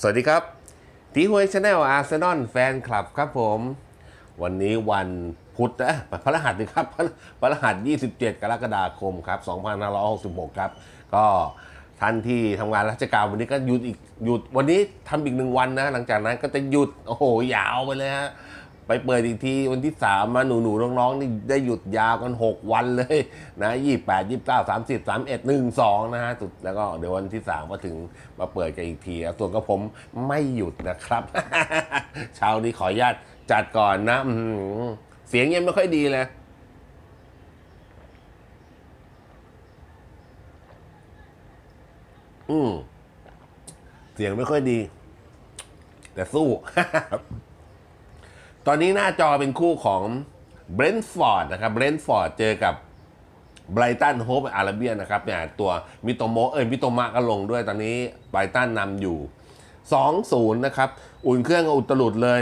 สวัสดีครับตีหวยชาแนลอาร์เซนอลแฟนคลับครับผม วันนี้วันพุธนะพระรหัสนะครับพระรหัส 27 กรกฎาคมครับ 2566 ครับ ก็ท่านที่ทำงานราชการวันนี้ก็หยุดอีกหยุดวันนี้ทำอีกหนึ่งวันนะ หลังจากนั้นก็จะหยุด โอ้โหยาวไปเลยฮะ ไปเปิดอีกทีวันที่สามมาหนูหนูน้องๆนี่ได้หยุดยาวกัน 6 วันเลยนะยี่แปดยี่เก้าสามสิบสามเอ็ดหนึ่งสองนะฮะสุดแล้วก็เดี๋ยววันที่สามก็ถึงมาเปิดกันอีกทีส่วนกับผมไม่หยุดนะครับ เช้านี้ขออนุญาตจัดก่อนนะเสียงยังไม่ค่อยดีเลยอืมเสียงไม่ค่อยดี แต่สู้ ตอนนี้หน้าจอเป็นคู่ของเบรนท์ฟอร์ดนะครับเบรนท์ฟอร์ดเจอกับไบรตันโฮปอาราเบียนะครับเนี่ยตัวมิโตโมเอ้ยมิโตมะก็ลงด้วยตอนนี้ไบรตันนำอยู่ 2-0 นะครับ อุ่นเครื่องอุตลุดเลย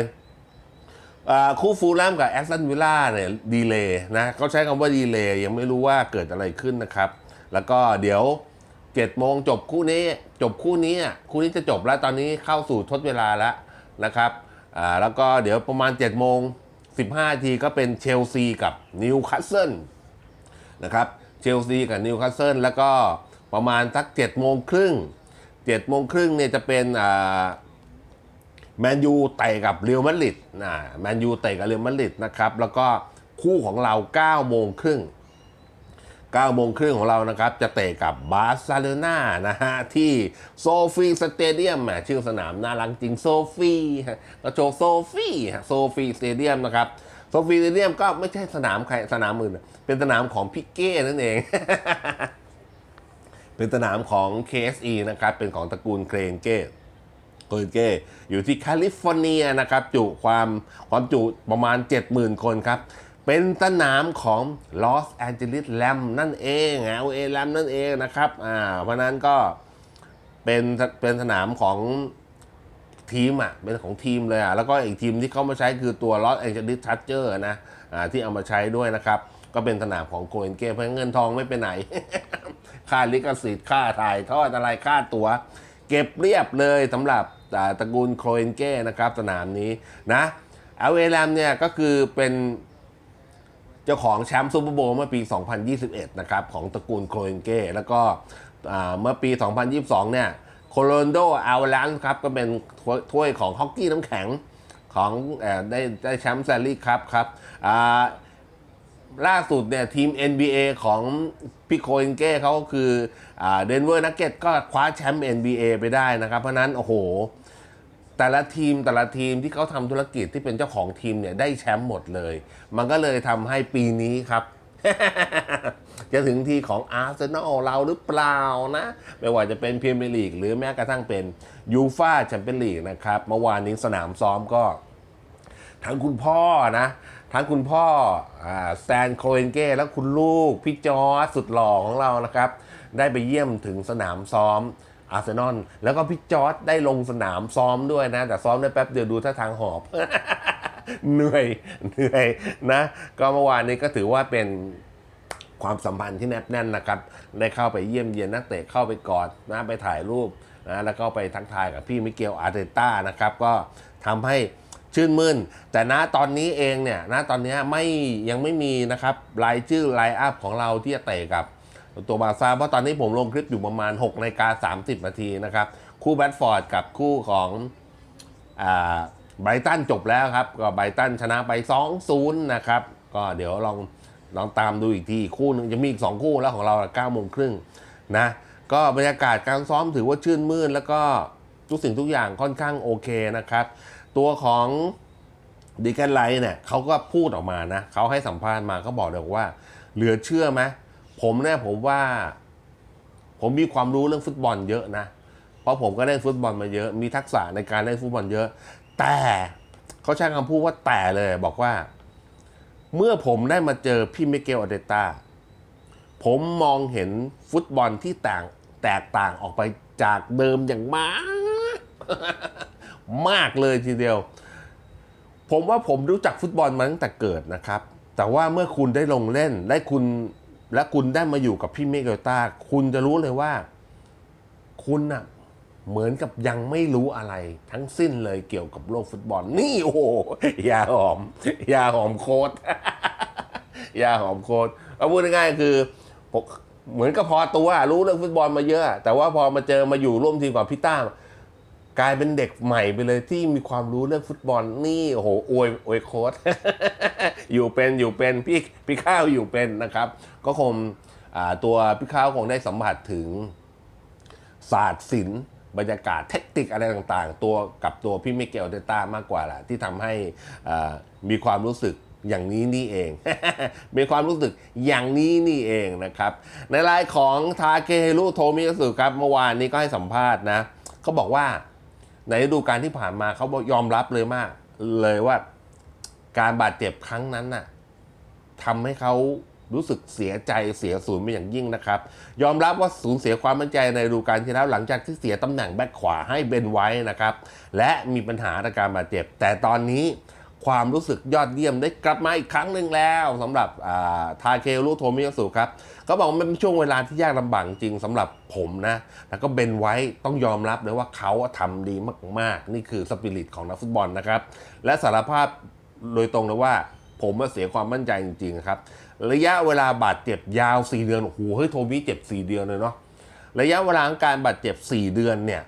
คู่ฟูลแลมกับแอสตันวิลล่าเนี่ยดีเลย์นะเขาใช้คำว่าดีเลย์ยังไม่รู้ว่าเกิดอะไรขึ้นนะครับ แล้วก็เดี๋ยว7โมงจบคู่นี้ จบคู่นี้ คู่นี้จะจบแล้วตอนนี้เข้าสู่ทดเวลาแล้วนะครับ อ่าแล้วก็เดี๋ยวประมาณ7โมง15ทีก็เป็นเชลซีกับนิวคาสเซิลนะครับเชลซีกับนิวคาสเซิลแล้วก็ประมาณสัก7โมงครึ่ง7โมงครึ่งเนี่ยจะเป็นอ่าแมนยูเตะกับเรอัลมาดริดนะแมนยูเตะกับเรอัลมาดริดนะครับแล้วก็คู่ของเรา9โมงครึ่ง 9โมงครึ่งของเรานะครับ จะเตะกับบาร์เซโลนานะฮะ ที่โซฟีสเตเดียมชื่อสนามน่ารักจริงโซฟีฮะก็โชโซฟีโซฟีสเตเดียมนะครับโซฟีสเตเดียมก็ไม่ใช่สนามใครสนามอื่นเป็นสนามของพิกเก้นั่นเอง เป็นสนามของ KSE นะครับ เป็นของตระกูลเครนเก้โกลเก้อยู่ที่แคลิฟอร์เนียนะครับจุความความจุประมาณ 70,000 คนครับ เป็นสนามของลอสแอนเจลิสแลมนั่นเองเอเอแลมนั่นเองนะครับอ่าเพราะนั้นก็เป็นเป็นสนามของทีมอะเป็นของทีมเลยอะแล้วก็อีกทีมที่เขามาใช้คือตัวลอสแอนเจลิสทัชเจอร์นะอ่าที่เอามาใช้ด้วยนะครับ ก็เป็นสนามของโกลเก้เพราะเงินทองไม่ไปไหน ค่าลิขสิทธิ์ค่าถ่ายทอดอะไรค่าตัว๋ว เก็บเรียบเลยสำหรับตระกูลโคเอนเก้นะครับสนามนี้นะเอลเอแลมเนี่ยก็คือเป็น เจ้าของแชมป์ซูเปอร์โบว์เมื่อปี 2021 นะครับของตระกูลโครเอนเก้แล้วก็เมื่อปี 2022 เนี่ยโคโลนโดอัลลันครับก็เป็นถ้วยของฮอกกี้น้ำแข็งของได้ได้แชมป์แซลลี่ครับครับล่าสุดเนี่ยทีม NBA ของพี่โคเอนเก้เขาก็คือเดนเวอร์นักเก็ตก็คว้าแชมป์ NBA ไปได้นะครับ เพราะนั้น โอ้โห แต่ละทีมแต่ละทีมที่เขาทำธุรกิจที่เป็นเจ้าของทีมเนี่ยได้แชมป์หมดเลย มันก็เลยทำให้ปีนี้ครับ จะถึงทีของอาร์เซนอลเราหรือเปล่านะ ไม่ว่าจะเป็นพรีเมียร์ลีกหรือแม้กระทั่งเป็นยูฟาแชมเปี้ยนลีกนะครับ เมื่อวานนี้สนามซ้อมก็ ทั้งคุณพ่อนะทั้งคุณพ่อแซนโคเอนเก้แล้วคุณลูก พี่จอร์สุดหล่อของเรานะครับ ได้ไปเยี่ยมถึงสนามซ้อม อาร์เซนอลแล้วก็พี่จอร์จได้ลงสนามซ้อมด้วยนะ แต่ซ้อมได้แป๊บเดียวดูท่าทางหอบ เหนื่อยเหนื่อยนะ ก็เมื่อวานนี้ก็ถือว่าเป็นความสัมพันธ์ที่แนบแน่นนะครับ ได้เข้าไปเยี่ยมเยียนนักเตะเข้าไปกอดนะไปถ่ายรูปนะแล้วก็ไปทักทายกับพี่มิเกลอาร์เตต้านะครับ ก็ทำให้ชื่นมื่น แต่ณตอนนี้เองเนี่ยณตอนนี้ไม่ยังไม่มีนะครับรายชื่อไลน์อัพของเราที่จะเตะกับ ตัวบาซ่าเพราะตอนนี้ผมลงคลิปอยู่ประมาณ6นาฬิกา30 นาทีนะครับ คู่แบดฟอร์ดกับคู่ของไบรตันจบแล้วครับ ก็ไบรตันชนะไป 2-0 นะครับ ก็เดี๋ยวลองลองตามดูอีกทีคู่หนึงจะมีอีก 2 คู่แล้วของเรา9โมงครึ่งนะก็บรรยากาศการซ้อมถือว่าชื่นมื่น แล้วก็ทุกสิ่งทุกอย่างค่อนข้างโอเคนะครับ ตัวของดีแกนไลท์เนี่ยเขาก็พูดออกมานะเขาให้สัมภาษณ์มาเขาบอกเลยว่า เหลือเชื่อไหม ผมเนี่ยผมว่า ผมมีความรู้เรื่องฟุตบอลเยอะนะ เพราะผมก็เล่นฟุตบอลมาเยอะ มีทักษะในการเล่นฟุตบอลเยอะ แต่เขาใช้คำพูดว่าแต่เลยบอกว่า เมื่อผมได้มาเจอพี่มิเกลอเดตาผมมองเห็นฟุตบอลที่ต่างแตกต่างออกไปจากเดิมอย่างมาก มากเลยทีเดียว ผมว่าผมรู้จักฟุตบอลมาตั้งแต่เกิดนะครับ แต่ว่าเมื่อคุณได้ลงเล่นได้คุณ และคุณได้มาอยู่กับพี่เมเกลต้า คุณจะรู้เลยว่า คุณน่ะเหมือนกับยังไม่รู้อะไร ทั้งสิ้นเลยเกี่ยวกับโลกฟุตบอล นี่โอ้โหยาหอม ยาหอมโค้ดยาหอมโค้ดเอาพูดง่ายๆคือเหมือนกับพอตัวรู้เรื่องฟุตบอลมาเยอะ แต่ว่าพอมาเจอมาอยู่ร่วมทีมกับพี่ต้า กลายเป็นเด็กใหม่ไปเลยที่มีความรู้เรื่องฟุตบอลนี่โอ้โหอวยอวยโค้ดอยู่เป็นอยู่เป็นพี่พี่ข้าวอยู่เป็นนะครับ ก็คงตัวพี่ข้าวคงได้สัมผัสถึงศาสตร์ศิลป์บรรยากาศเทคนิคอะไรต่างๆ ตัวกับตัวพี่มิเกลเดต้ามากกว่าแหละที่ทำให้มีความรู้สึกอย่างนี้นี่เอง มีความรู้สึกอย่างนี้นี่เองนะครับ ในรายของทาเกเฮรุโทมิยาสุครับเมื่อวานนี้ก็ให้สัมภาษณ์นะเขาบอกว่า ในฤดูกาลที่ผ่านมาเขายอมรับเลยมาก เลยว่าการบาดเจ็บครั้งนั้นน่ะทำให้เขารู้สึกเสียใจเสียศูนย์ไปอย่างยิ่งนะครับ ยอมรับว่าสูญเสียความมั่นใจในฤดูกาลที่แล้วหลังจากที่เสียตำแหน่งแบ็คขวาให้เบนไว้นะครับ และมีปัญหาอาการบาดเจ็บ แต่ตอนนี้ ความรู้สึกยอดเยี่ยมได้กลับมาอีกครั้งหนึ่งแล้วสำหรับทาเครุโทมิยาสุครับเขาบอกว่ามันเป็นช่วงเวลาที่ยากลำบากจริงสำหรับผมนะแล้วก็เบนไว้ต้องยอมรับเลยว่าเขาทำดีมากๆ นี่คือสปิริตของนักฟุตบอลนะครับ และสารภาพโดยตรงเลยว่าผมมาเสียความมั่นใจจริงๆครับ ระยะเวลาบาดเจ็บยาว 4 เดือนโอ้โหเฮ้ยโทมิเจ็บ 4 เดือนเลยเนาะระยะเวลาการบาดเจ็บ 4 เดือนเนี่ย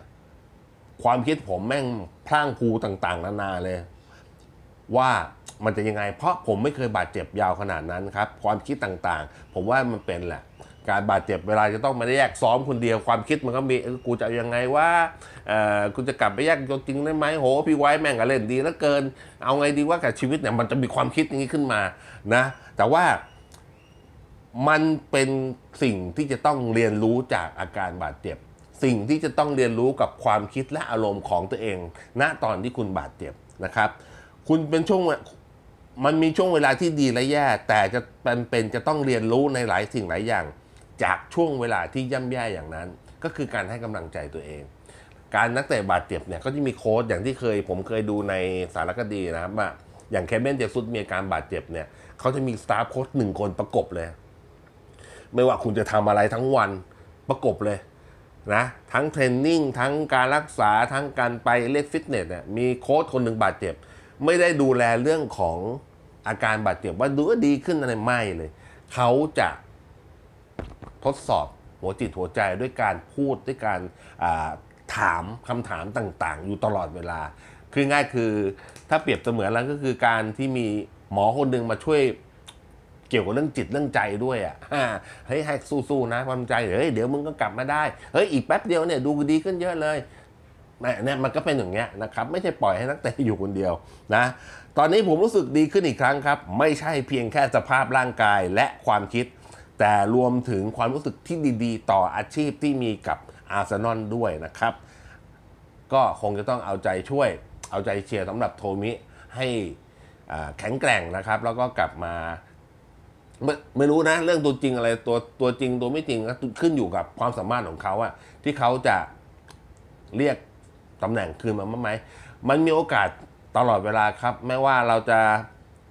ความคิดผมแม่งพร่างพูต่างๆ นานาเลย ว่ามันจะยังไง เพราะผมไม่เคยบาดเจ็บยาวขนาดนั้นครับ ความคิดต่างๆ ผมว่ามันเป็นแหละ การบาดเจ็บเวลาจะต้องมาแยกซ้อมคนเดียวความคิดมันก็มีเออกูจะเอายังไงว่าเอ่อกูจะกลับไปแยกตัวจริงได้ไหมโหพี่ไว้แม่งก็เล่นดีเหลือเกิน เอาไงดีว่ากับชีวิตเนี่ยมันจะมีความคิดอย่างนี้ขึ้นมานะ แต่ว่ามันเป็นสิ่งที่จะต้องเรียนรู้จากอาการบาดเจ็บ สิ่งที่จะต้องเรียนรู้กับความคิดและอารมณ์ของตัวเองณตอนที่คุณบาดเจ็บนะครับ คุณเป็นช่วงมันมีช่วงเวลาที่ดีและแย่ แต่จะเป็นเป็นจะต้องเรียนรู้ในหลายสิ่งหลายอย่าง จากช่วงเวลาที่ย่ำแย่อย่างนั้น ก็คือการให้กำลังใจตัวเอง การนักเตะบาดเจ็บเนี่ยก็จะมีโค้ชอย่างที่เคย ผมเคยดูในสารคดีนะครับว่าอย่างเคเบนเจสุดมีอาการบาดเจ็บเนี่ยเขาจะมีสตาฟโค้ชหนึ่งคนประกบเลย ไม่ว่าคุณจะทำอะไรทั้งวันประกบเลยนะทั้งเทรนนิ่งทั้งการรักษาทั้งการไปเล่นฟิตเนสเนี่ยมีโค้ชคนหนึ่งบาดเจ็บ ไม่ได้ดูแลเรื่องของอาการบาดเจ็บว่าดูว่าดีขึ้นอะไรไม่เลย เขาจะทดสอบหัวจิตหัวใจด้วยการพูดด้วยการาถามคำถามต่างๆ อยู่ตลอดเวลา คือง่ายคือถ้าเปรียบเสมือนแล้วก็คือการที่มีหมอคนหนึ่งมาช่วยเกี่ยวกับเรื่องจิตเรื่องใจด้วยอะเฮ้ยให้สู้ๆนะความใจเฮ้ยเดี๋ยวมึงก็กลับมาได้ เฮ้ยอีกแป๊บเดียวเนี่ยดูดีขึ้นเยอะเลย เนี่ยเนี่ยมันก็เป็นอย่างเงี้ยนะครับไม่ใช่ปล่อยให้นักเตะอยู่คนเดียวนะตอนนี้ผมรู้สึกดีขึ้นอีกครั้งครับ ไม่ใช่เพียงแค่สภาพร่างกายและความคิด แต่รวมถึงความรู้สึกที่ดีๆ ต่ออาชีพที่มีกับอาร์เซนอลด้วยนะครับ ก็คงจะต้องเอาใจช่วย เอาใจเชียร์สำหรับโทมิให้แข็งแกร่งนะครับ แล้วก็กลับมาไม่ไม่รู้นะเรื่องตัวจริงอะไรตัวตัวจริงตัวไม่จริงก็ขึ้นอยู่กับความสามารถของเขาอะที่เขาจะเรียก ตำแหน่งคืนมาไหม มันมีโอกาสตลอดเวลาครับ ไม่ว่าเราจะ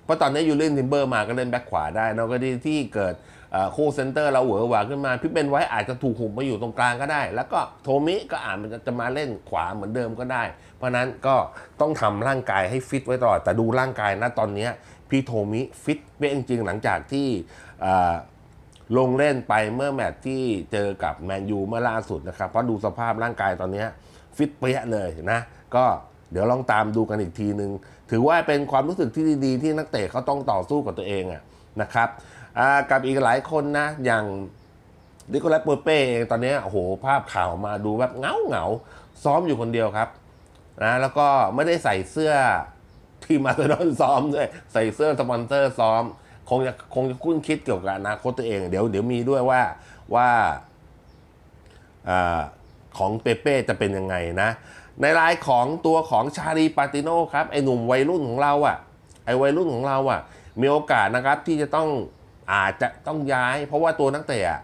เพราะตอนนี้ยูเล่นทิมเบอร์มาก็เล่นแบ็คขวาได้นอกจากที่เกิดเอ่อคู่เซนเตอร์เราเหวอหวาขึ้นมา พี่เบนไว้อาจจะถูกหุบมาอยู่ตรงกลางก็ได้ แล้วก็โทมิก็อาจมันจะมาเล่นขวาเหมือนเดิมก็ได้ เพราะนั้นก็ต้องทำร่างกายให้ฟิตไว้ตลอด แต่ดูร่างกายนะตอนนี้พี่โทมิฟิตเป๊ะจริงหลังจากที่ลงเล่นไปเมื่อแมตช์ที่เจอกับแมนยูเมื่อล่าสุดนะครับ เพราะดูสภาพร่างกายตอนนี้ ฟิตเปี้ยเลยนะ ก็เดี๋ยวลองตามดูกันอีกทีนึง ถือว่าเป็นความรู้สึกที่ดีๆ ที่นักเตะเขาต้องต่อสู้กับตัวเองอะนะครับกับอีกหลายคนนะ อย่างดิโกลัสเปเป้เองตอนนี้โอ้โหภาพข่าวมาดูแบบเงาเงาซ้อมอยู่คนเดียวครับนะแล้วก็ไม่ได้ใส่เสื้อทีมอาร์เซนอลซ้อมด้วยใส่เสื้อสปอนเซอร์ซ้อม คงจะคงจะคุ้นคิดเกี่ยวกับอนาคตตัวเอง เดี๋ยวเดี๋ยวมีด้วยว่าว่าอา ของเปเป้จะเป็นยังไงนะ ในรายของตัวของชาลีปาติโนครับไอหนุ่มวัยรุ่นของเราอะ่ะไอวัยรุ่นของเราอะ่ะ มีโอกาสนะครับที่จะต้องอาจจะต้องย้าย เพราะว่าตัวนักเตะอะ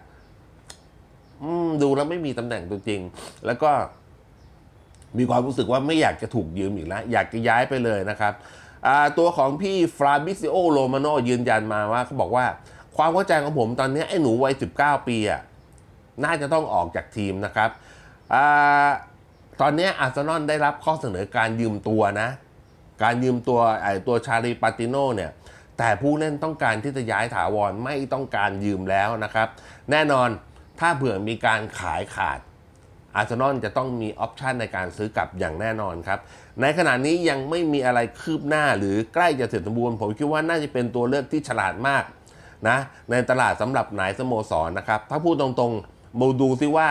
ดูแล้วไม่มีตำแหน่งตัวจริง แล้วก็มีความรู้สึกว่าไม่อยากจะถูกยืมอีกแล้ว อยากจะย้ายไปเลยนะครับ ตัวของพี่ฟราบิซิโอโรมาโนยืนยันมาว่าเขาบอกว่า ความเข้าใจของผมตอนนี้ไอ้หนูวัย 19 ปีอะน่าจะต้องออกจากทีมนะครับ ตอนนี้อาร์เซนอลได้รับข้อเสนอการยืมตัวนะ การยืมตัวไอ้ตัวชาลีปาติโนเนี่ยแต่ผู้เล่นต้องการที่จะย้ายถาวรไม่ต้องการยืมแล้วนะครับ แน่นอนถ้าเผื่อมีการขายขาดอาร์เซนอลจะต้องมีออปชันในการซื้อกลับอย่างแน่นอนครับ ในขณะนี้ยังไม่มีอะไรคืบหน้าหรือใกล้จะเสร็จสมบูรณ์ ผมคิดว่าน่าจะเป็นตัวเลือกที่ฉลาดมากนะในตลาดสำหรับนายสโมสรนะครับ ถ้าพูดตรงๆมาดูซิว่า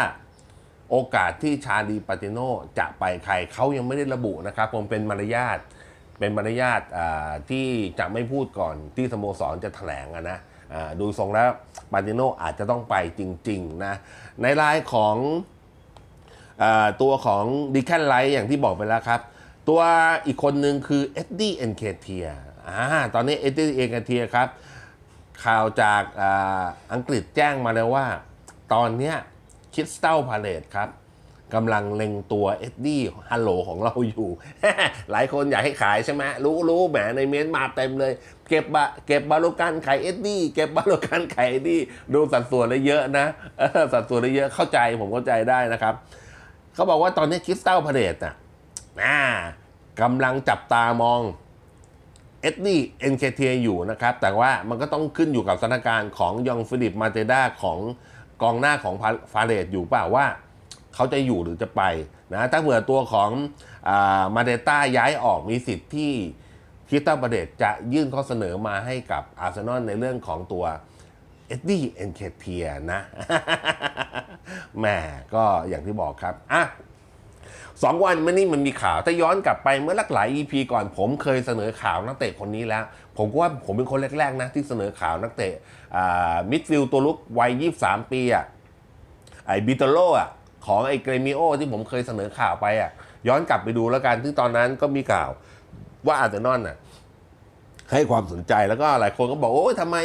โอกาสที่ชาลีปาติโนจะไปใครเขายังไม่ได้ระบุนะครับผมเป็นมารยาทเป็นมารยาทที่จะไม่พูดก่อนที่สโมสรจะแถลงนะดูทรงแล้วปาติโนอาจจะต้องไปจริงๆนะในรายของอตัวของดิแคนไลท์อย่างที่บอกไปแล้วครับ ตัวอีกคนหนึ่งคือเอ็ดดี้เอ็นเคเทียตอนนี้เอ็ดดี้เอ็นเคเทียครับ ข่าวจากออังกฤษแจ้งมาแล้วว่า ตอนเนี้ย คิสตัลพาเลตครับกำลังเล็งตัวเอ็ดดี้ฮัลโหลของเราอยู่ หลายคนอยากให้ขายใช่ไหมรู้รู้แหมในเมนมาเต็มเลย เก็บบะเก็บบาโลกันขายเอ็ดดี้เก็บบาโลกันขายเอ็ดดี้ดูสัดส่วนได้เยอะนะสัดส่วนได้เยอะเข้าใจผมเข้าใจได้นะครับ เขาบอกว่าตอนนี้คริสตัลพาเลตน่ะอ่ากำลังจับตามองเอ็ดดี้เอ็นเคเทียอยู่นะครับ แต่ว่ามันก็ต้องขึ้นอยู่กับสถานการณ์ของยองฟิลิปมาเตด้าของ กองหน้าของฟาเลสอยู่เปล่าว่า เขาจะอยู่หรือจะไปนะถ้าเผื่อตัวของอามาเดต้าย้ายออกมีสิทธิ์ที่คิสตัลพาเดตจะยื่นข้อเสนอมาให้กับอาร์เซนอลในเรื่องของตัวเอ็ดดี้เอ็นเคเทียนะ แหมก็อย่างที่บอกครับอะ สองวันมานี้มันมีข่าวถ้าย้อนกลับไปเมื่อลักหลาย EP ก่อนผมเคยเสนอข่าวนักเตะคนนี้แล้ว ผมก็ว่าผมเป็นคนแรกๆนะที่เสนอข่าวนักเตะมิดฟิลด์ตัวลุกวัย 23 ปีอะไอ้บิตโลอะของไอ้เกรมิโอที่ผมเคยเสนอข่าวไปอะย้อนกลับไปดูแล้วกันที่ตอนนั้นก็มีข่าวว่าอาร์เซนอลน่ะให้ความสนใจแล้วก็หลายคนก็บอกโอ้ยทำไม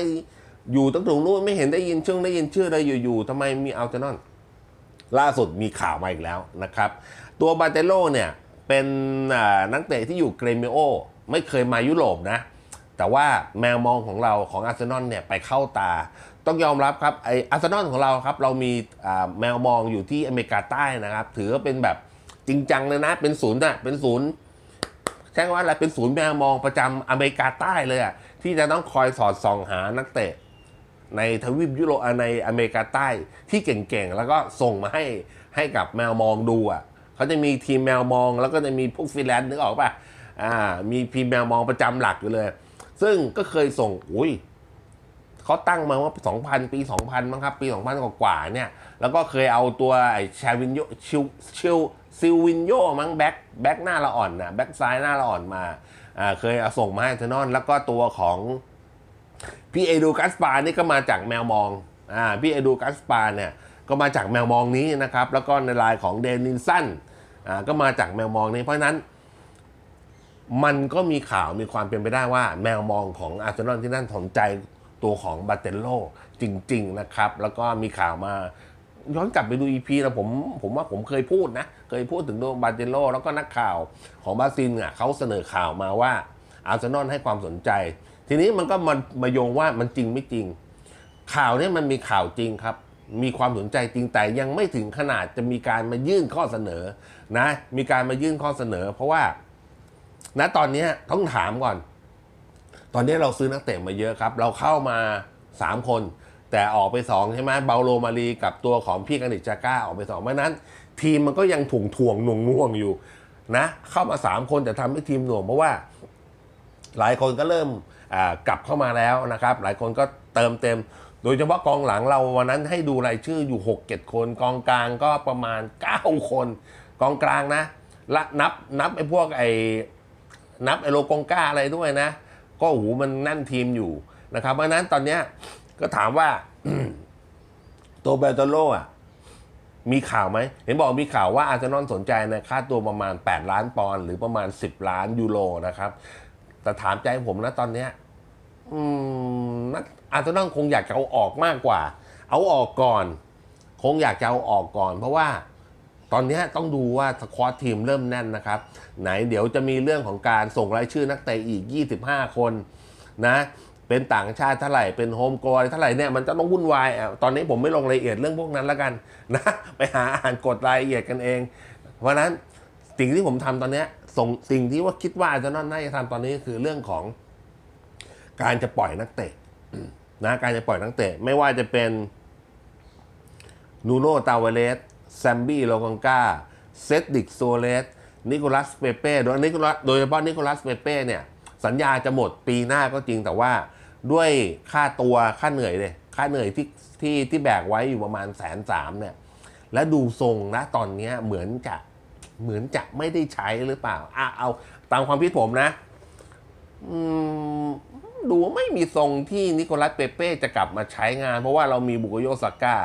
อยู่ตั้งตรงนู้นไม่เห็นได้ยินชื่อได้ยินชื่อเลยอยู่ๆทำไมมีอัลเทนอนล่าสุดมีข่าวมาอีกแล้วนะครับ ตัวบาเตโลเนี่ยเป็นนักเตะที่อยู่เกรเมโอไม่เคยมายุโรปนะ แต่ว่าแมวมองของเราของอาร์เซนอลเนี่ยไปเข้าตา ต้องยอมรับครับไออาร์เซนอลของเราครับ เรามีแมวมองอยู่ที่อเมริกาใต้นะครับ ถือว่าเป็นแบบจริงจังเลยนะ เป็นศูนย์อะเป็นศูนย์ใช่ว่าอะไรเป็นศูนย์แมวมองประจำอเมริกาใต้เลยอะที่จะต้องคอยสอดส่องหานักเตะ ในทวีปยุโรปในอเมริกาใต้ที่เก่งๆ แล้วก็ส่งมาให้ให้กับแมวมองดูอะ เขาจะมีทีมแมวมอง แล้วก็จะมีพวกฟรีแลนซ์นึกออกป่ะอ่า มีทีมแมวมองประจำหลักอยู่เลย ซึ่งก็เคยส่งอุ้ยเขาตั้งมาว่า 2,000 ปี 2,000 มั้งครับ ปี 2,000กว่าเนี่ย แล้วก็เคยเอาตัวไอ้ชาวินโยชิวชิวซิลวินโยมั้งแบ็คแบ็คหน้าละอ่อนนะแบ็คซ้ายหน้าละอ่อนมาอ่าเคยเอาส่งมาให้เทนอน แล้วก็ตัวของพี่เอดูกัสปานี่ก็มาจากแมวมองอ่าพี่เอดูกัสปาเนี่ย ก็มาจากแมวมองนี้นะครับ แล้วก็ในลายของเดนินสันอ่าก็มาจากแมวมองนี้ เพราะนั้น มันก็มีข่าวมีความเป็นไปได้ว่า แมวมองของอาร์เซนอลที่นั่นสนใจตัวของบาเตโลจริง ๆ นะครับ แล้วก็มีข่าวมาย้อนกลับไปดูอีพีนะผมผมว่าผมเคยพูดนะ เคยพูดถึงตัวบาเตโลแล้วก็นักข่าวของบราซิลอะเขาเสนอข่าวมาว่าอาร์เซนอลให้ความสนใจ ทีนี้มันก็มามาโยงว่ามันจริงไม่จริง ข่าวเนี้มันมีข่าวจริงครับ มีความสนใจจริงแต่ยังไม่ถึงขนาดจะมีการมายื่นข้อเสนอนะ มีการมายื่นข้อเสนอ เพราะว่าณตอนนี้ต้องถามก่อน ตอนนี้เราซื้อนักเตะมาเยอะครับ เราเข้ามา 3 คน แต่ออกไป 2 ใช่ไหมเบาโลมารีกับตัวของพี่กานิจาก้าออกไป2เพราะนั้น ทีมมันก็ยังถ่วงถ่วงหน่วงน่วงอยู่นะเข้ามา 3 คนแต่ทำให้ทีมหน่วงเพราะว่า หลายคนก็เริ่มกลับเข้ามาแล้วนะครับ หลายคนก็เติมเต็ม โดยเฉพาะกองหลังเราวันนั้นให้ดูรายชื่ออยู่ 6 7 คน กองกลางก็ประมาณ 9 คน กองกลางนะละนับนับไอ้พวกไอ้นับไอ้โลกองก้าอะไรด้วยนะ ก็โอ้โหมันแน่นทีมอยู่นะครับเพราะนั้นตอนเนี้ยก็ถามว่าตัวเบลโตโลอะมีข่าวไหม เห็นบอกมีข่าวว่าอาร์เซนอลสนใจในค่าตัวประมาณ 8 ล้านปอนด์หรือประมาณ 10 ล้านยูโรนะครับ แต่ถามใจผมนะตอนเนี้ย อืมนัก อาร์เซนอลคงอยากจะเอาออกมากกว่า เอาออกก่อน คงอยากจะเอาออกก่อน เพราะว่าตอนนี้ต้องดูว่าสควอตทีมเริ่มแน่นนะครับ ไหนเดี๋ยวจะมีเรื่องของการส่งรายชื่อนักเตะอีก 25 คนนะเป็นต่างชาติเท่าไหร่เป็นโฮมโกลเท่าไหร่เนี่ยมันจะต้องวุ่นวายอะตอนนี้ผมไม่ลงรายละเอียดเรื่องพวกนั้นแล้วกันนะไปหาอ่านกฎรายละเอียดกันเอง เพราะนั้นสิ่งที่ผมทำตอนนี้ส่งสิ่งที่ว่าคิดว่าอาร์เซนอลน่าจะทำตอนนี้คือเรื่องของการจะปล่อยนักเตะ นะการจะปล่อยนักเตะไม่ว่าจะเป็นนูโนตาวเลสแซมบี้โลกองกาเซดดิกโซเลสนิโคลัสเปเป้โดยนิโคลัสโดยเฉพาะนิโคลัสเปเป้เนี่ยสัญญาจะหมดปีหน้าก็จริงแต่ว่าด้วยค่าตัวค่าเหนื่อยเลยค่าเหนื่อยที่ที่ที่แบกไว้อยู่ประมาณแสนสามเนี่ยและดูทรงนะตอนนี้เหมือนจะเหมือนจะไม่ได้ใช้หรือเปล่าอะเอาตามความคิดผมนะ อืม ดูไม่มีทรงที่นิโคลัสเปเป้จะกลับมาใช้งาน เพราะว่าเรามีบุโกโยซาก้า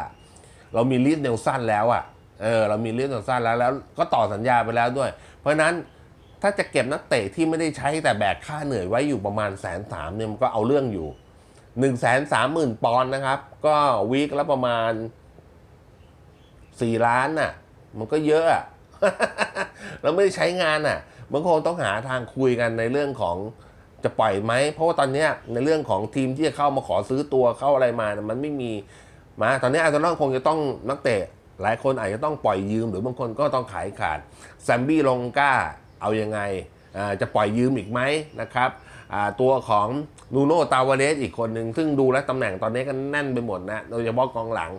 เรามีลิสเนลสันแล้วอะ่ะเออเรามีลิสเนลสันแล้วแล้วก็ต่อสัญญาไปแล้วด้วย เพราะนั้นถ้าจะเก็บนักเตะที่ไม่ได้ใช้แต่แบกค่าเหนื่อยไว้อยู่ประมาณแสนสามเนี่ยมันก็เอาเรื่องอยู่หนึ่งแสนสามหมื่นปอนด์นะครับ ก็วีคละประมาณสี่ล้านน่ะ มันก็เยอะอะเราไม่ได้ใช้งานอะมันคงต้องหาทางคุยกันในเรื่องของ จะปล่อยไหม เพราะว่าตอนนี้ในเรื่องของทีมที่จะเข้ามาขอซื้อตัวเข้าอะไรมานะมันไม่มีมาตอนนี้อาร์เซนอลคงจะต้องนักเตะ หลายคนอาจจะต้องปล่อยยืม หรือบางคนก็ต้องขายขาดแซมบี้ลงก้าเอายังไงจะปล่อยยืมอีกไหมนะครับตัวของนูโนตาวาเลสอีกคนหนึ่งซึ่งดูแลตำแหน่งตอนนี้ก็แน่นไปหมดนะโดยเฉพาะกองหลัง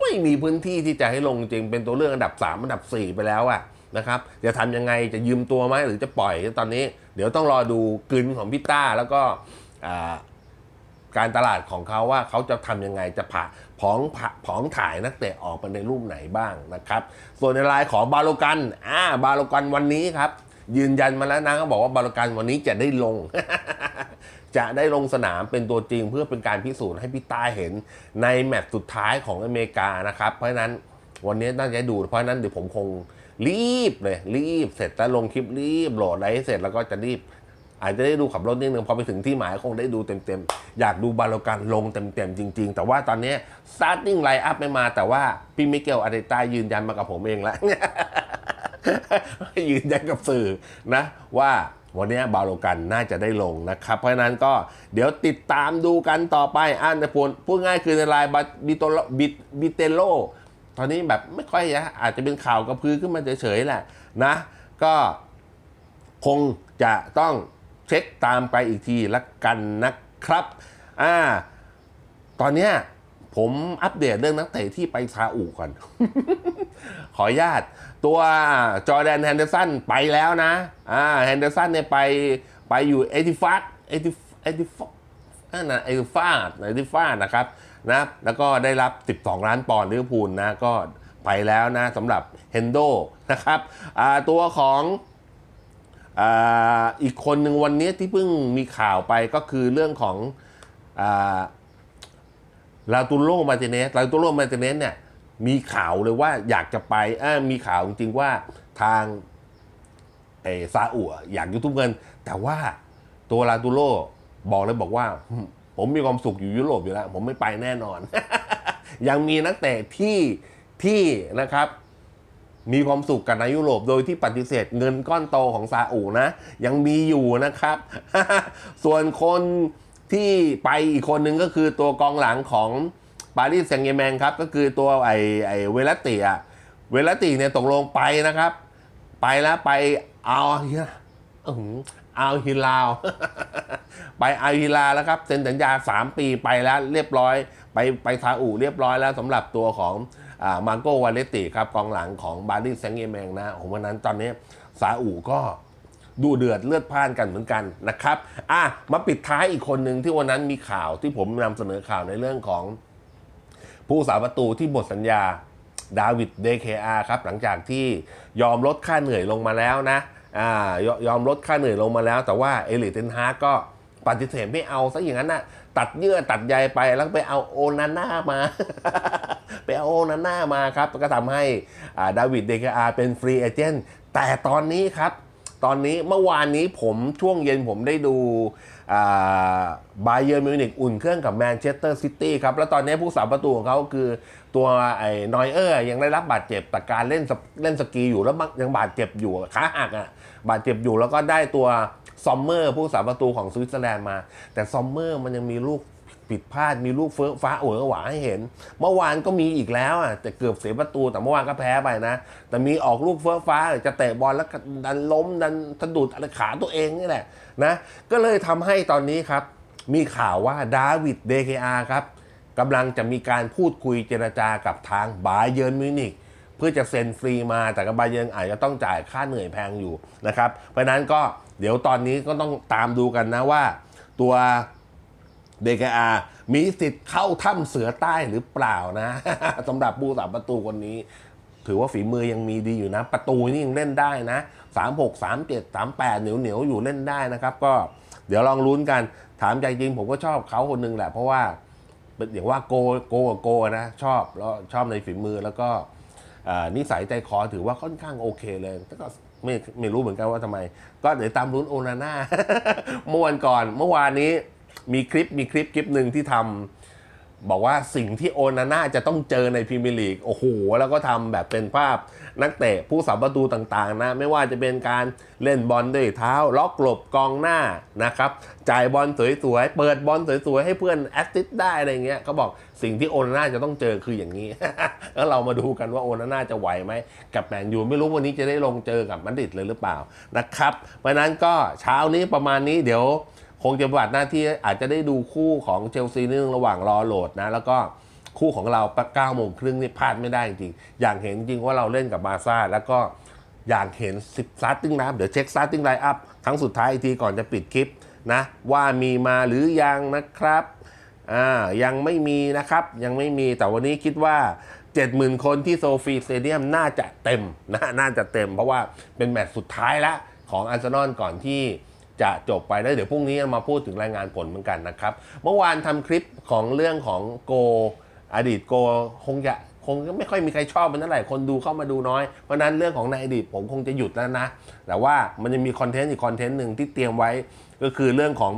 ไม่มีพื้นที่ที่จะให้ลงจริงเป็นตัวเลือกอันดับ 3 อันดับ 4 ไปแล้วอะ นะครับ จะทำยังไงจะยืมตัวไหมหรือจะปล่อยตอนนี้ เดี๋ยวต้องรอดูกลืนของพิต้าแล้วก็การตลาดของเขาว่าเขาจะทำยังไงจะผ่าผองผ่าผองถ่ายนักเตะออกไปในรูปไหนบ้างนะครับ ส่วนในรายของบาโลกันอ่าบาโลกันวันนี้ครับ ยืนยันมาแล้วนะก็บอกว่าบาโลกันวันนี้จะได้ลง จะได้ลงสนามเป็นตัวจริงเพื่อเป็นการพิสูจน์ให้พี่ต้าเห็นในแมตช์สุดท้ายของอเมริกานะครับ เพราะฉะนั้นวันนี้น่าจะได้ดู เพราะฉะนั้นเดี๋ยวผมคง รีบเลย รีบเสร็จแล้วลงคลิปรีบโหลดอะไรให้เสร็จแล้วก็จะรีบ อาจจะได้ดูขับรถนิดนึงพอไปถึงที่หมายคงได้ดูเต็มๆ อยากดูบาโลกันลงเต็มๆ จริง ๆ แต่ว่าตอนนี้ starting line up ไม่มาแต่ว่าพี่มิเกลอาร์เตต้ายืนยันมากับผมเองแล้วยืนยันกับสื่อนะ ว่าวันนี้บาโลกันน่าจะได้ลงนะครับ เพราะฉะนั้นก็เดี๋ยวติดตามดูกันต่อไปอ่านในพูดพูดง่ายคือในลายบิโตบิเตโล ตอนนี้แบบไม่ค่อยนะอาจจะเป็นข่าวกระพือขึ้นมาเฉยๆแหละนะ ก็คงจะต้องเช็คตามไปอีกทีละกันนะครับอ่าตอนเนี้ยผมอัปเดตเรื่องนักเตะที่ไปซาอุก่อน ขออนุญาต ตัวจอร์แดนแฮนเดอร์สันไปแล้วนะอ่าแฮนเดอร์สันเนี่ยไปไปอยู่เอติฟัตเอติเอติฟนั่นนะเอติฟาดเอติฟาดนะครับ นะแล้วก็ได้รับ 12 ล้านปอนด์ลิเวอร์พูลนะก็ไปแล้วนะสำหรับเฮนโดนะครับตัวของอ,อีกคนหนึ่งวันนี้ที่เพิ่งมีข่าวไปก็คือเรื่องของลาตูโรมาร์ติเนสลาตูโรมาร์ติเนสเนี่ยมีข่าวเลยว่าอยากจะไปมีข่าวจริงๆว่าทางเอซาอุอยากยุทุบเงิน แต่ว่าตัวลาตูโรบอกเลยบอกว่า ผมมีความสุขอยู่ยุโรปอยู่แล้ว ผมไม่ไปแน่นอน ยังมีนักเตะที่ที่นะครับ มีความสุขกับในยุโรปโดยที่ปฏิเสธเงินก้อนโตของซาอุนะ ยังมีอยู่นะครับ ส่วนคนที่ไปอีกคนหนึ่งก็คือตัวกองหลังของปารีสแซงต์แชร์แมงครับ ก็คือตัวไอไอเวลติอะเวลติเนี่ยตกลงไปนะครับ ไปแล้วไปเอาฮิอื้อหื อาฮิลาวไปอาฮิลาแล้วครับเซ็นสัญญา 3 ปีไปแล้วเรียบร้อย ไปไปซาอุเรียบร้อยแล้วสำหรับตัวของอ่ามาโกวาเลติครับกองหลังของบาริสแซงต์แมงนะของวันนั้นตอนนี้ซาอุก็ดูเดือดเลือดพ่านกันเหมือนกันนะครับอะมาปิดท้ายอีกคนหนึ่งที่วันนั้นมีข่าวที่ผมนำเสนอข่าวในเรื่องของผู้สาประตูที่หมดสัญญาดาวิดเดเคอาครับหลังจากที่ยอมลดค่าเหนื่อยลงมาแล้วนะ อยยอมลดค่าเหนื่อยลงมาแล้ว แต่ว่าเอลิเทนฮาร์ก็ปฏิเสธไม่เอาซะอย่างนั้นน่ะตัดเยื่อตัดใยไปแล้วไปเอาโอนาน่ามา ไปเอาโอนาน่ามาครับ ก็ทำให้ดาวิดเดเคอาเป็นฟรีเอเจนต์แต่ตอนนี้ครับ ตอนนี้เมื่อวานนี้ผมช่วงเย็นผมได้ดูบาเยอร์มิวนิกอุ่นเครื่องกับแมนเชสเตอร์ซิตี้ครับ แล้วตอนนี้ผู้สาประตูของเขาคือตัวไอ้นอยเออร์ยังได้รับบาดเจ็บแต่การเล่นเล่นสกีอยู่แล้วยังบาดเจ็บอยู่ขาหักอะ บาดเจ็บอยู่แล้วก็ได้ตัวซอมเมอร์ผู้สาประตูของสวิตเซอร์แลนด์มา แต่ซอมเมอร์มันยังมีลูกผิดพลาดมีลูกเฟ้อฟ้าเออหวาให้เห็น เมื่อวานก็มีอีกแล้วอะแต่เกือบเสียประตูแต่เมื่อวานก็แพ้ไปนะ แต่มีออกลูกเฟ้อฟ้าจะเตะบอลแล้วดันล้มดันสะดุดอะไรขาตัวเองนี่แหละนะก็เลยทำให้ตอนนี้ครับ มีข่าวว่าดาวิดเดเคอาครับกำลังจะมีการพูดคุยเจรจากับทางบาเยิร์นมิวนิก เพื่อจะเซ็นฟรีมาแต่กับบาเยิร์นอาจจะต้องจ่ายค่าเหนื่อยแพงอยู่นะครับ เพราะนั้นก็เดี๋ยวตอนนี้ก็ต้องตามดูกันนะว่า ตัวเดกอามีสิทธิ์เข้าถ้ำเสือใต้หรือเปล่านะสำหรับผู้สาประตูคนนี้ ถือว่าฝีมือยังมีดีอยู่นะ ประตูนี่ยังเล่นได้นะสามหกสามเจ็ดสามแปดเหนียวเหนียวอยู่เล่นได้นะครับ ก็เดี๋ยวลองลุ้นกันถามใจจริงผมก็ชอบเขาคนนึงแหละเพราะว่าเป็นอย่างว่าโกโกกับโกนะ ชอบแล้วชอบในฝีมือแล้วก็ นิสัยใจคอถือว่าค่อนข้างโอเคเลยแต่ก็ไม่ไม่รู้เหมือนกันว่าทำไม ก็เดี๋ยวตามลุ้นโอนาน่าเมื่อวันก่อนเมื่อวานนี้มีคลิปมีคลิปคลิปหนึ่งที่ทำ บอกว่าสิ่งที่โอนาน่าจะต้องเจอในพรีเมียร์ลีกโอ้โหแล้วก็ทำแบบเป็นภาพนักเตะผู้สาประตูต่างๆนะ ไม่ว่าจะเป็นการเล่นบอลด้วยเท้า ล็อกหลบกองหน้านะครับ จ่ายบอลสวยๆ เปิดบอลสวยๆ ให้เพื่อนแอสซิสต์ได้อะไรเงี้ยเขาบอกสิ่งที่โอนาน่าจะต้องเจอคืออย่างนี้ แล้วเรามาดูกันว่าโอนาน่าจะไหวไหมกับแมนยูไม่รู้วันนี้จะได้ลงเจอกับมาดริดเลยหรือเปล่านะครับเพราะนั้นก็เช้านี้ประมาณนี้เดี๋ยว คงจะปฏิบัติหน้าที่อาจจะได้ดูคู่ของเชลซีนึงระหว่างรอโหลดนะ แล้วก็คู่ของเราปะเก้าโมงครึ่งนี่พลาดไม่ได้จริง อยากเห็นจริงว่าเราเล่นกับบาซ่า แล้วก็อยากเห็นสิบซัตติ้งนะเดี๋ยวเช็คซัตติ้งไลน์อัพครั้งสุดท้ายอีกทีก่อนจะปิดคลิปนะ ว่ามีมาหรือยังนะครับอ่ายังไม่มีนะครับยังไม่มีแต่วันนี้คิดว่า70,000 คนที่โซฟีสเตเดียมน่าจะเต็มนะน่าจะเต็ม เพราะว่าเป็นแมตช์สุดท้ายละของอาร์เซนอลก่อนที่ จะจบไปแล้วเดี๋ยวพรุ่งนี้มาพูดถึงรายงานผลเหมือนกันนะครับ เมื่อวานทำคลิปของเรื่องของโก อดีตโกคงจะคงไม่ค่อยมีใครชอบมันเท่าไหร่คนดูเข้ามาดูน้อย เพราะนั้นเรื่องของในอดีตผมคงจะหยุดแล้วนะ แต่ว่ามันจะมีคอนเทนต์อีกคอนเทนต์หนึ่งที่เตรียมไว้ก็คือเรื่องของ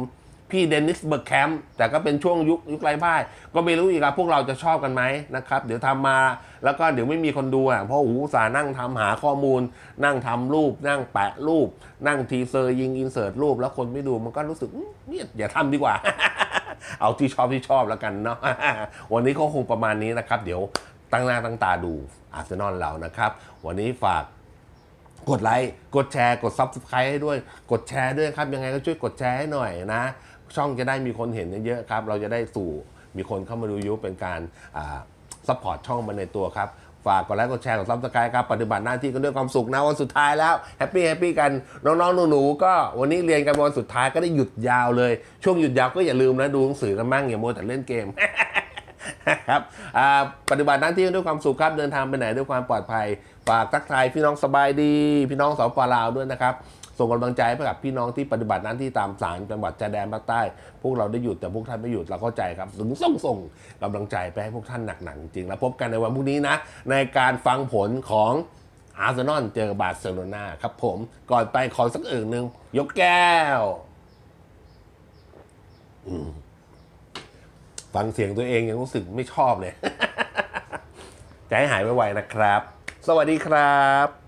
พี่เดนิสเบิร์กแคมป์แต่ก็เป็นช่วงยุคยุคไร้พ่าย ก็ไม่รู้อีกครับพวกเราจะชอบกันไหมนะครับ เดี๋ยวทำมาแล้วก็เดี๋ยวไม่มีคนดูอะเพราะหูสานั่งทำหาข้อมูล นั่งทำรูป นั่งแปะรูป นั่งทีเซอร์ยิงอินเสิร์ตรูป แล้วคนไม่ดูมันก็รู้สึกเนี่ยอย่าทำดีกว่า เอาที่ชอบที่ชอบแล้วกันเนาะวันนี้ก็คงประมาณนี้นะครับ เดี๋ยวตั้งหน้าตั้งตาดูอาร์เซนอลเรานะครับ วันนี้ฝากกดไลค์ กดแชร์ กด Subscribe ให้ด้วย กดแชร์ด้วยครับ ยังไงก็ช่วยกดแชร์ให้หน่อยนะ ช่องจะได้มีคนเห็นเยอะๆครับ เราจะได้สู่มีคนเข้ามาดูยุเป็นการซัพพอร์ตช่องมาในตัวครับ ฝากกดไลค์กดแชร์กดซับสไครต์ครับ ปฏิบัติหน้าที่กันด้วยความสุขนะวันสุดท้ายแล้วแฮปปี้แฮปปี้กัน น้องๆหนูๆก็วันนี้เรียนกันวันสุดท้ายก็ได้หยุดยาวเลย ช่วงหยุดยาวก็อย่าลืมนะดูหนังสือกันบ้างอย่ามัวแต่เล่นเกมครับปฏิบัติหน้าที่ด้วยความสุขครับเดินทางไปไหนด้วยความปลอดภัย ฝากทักทายพี่น้องสบายดี พี่น้องสปลาวด้วยนะครับ ส่งกำลังใจให้กับพี่น้องที่ปฏิบัติหน้าที่ตามสารจังหวัดชายแดนภาคใต้ พวกเราได้หยุดแต่พวกท่านไม่หยุดเราเข้าใจครับถึงส่งส่งกำลังใจไปให้พวกท่านหนักๆจริงแล้วพบกันในวันพรุ่งนี้นะ ในการฟังผลของอาร์เซนอลเจอบาร์เซโลนาครับผมก่อนไปขอสักเอื่นหนึ่งยกแก้วฟังเสียงตัวเองยังรู้สึกไม่ชอบเลยจะให้หายไวๆนะครับ สวัสดีครับ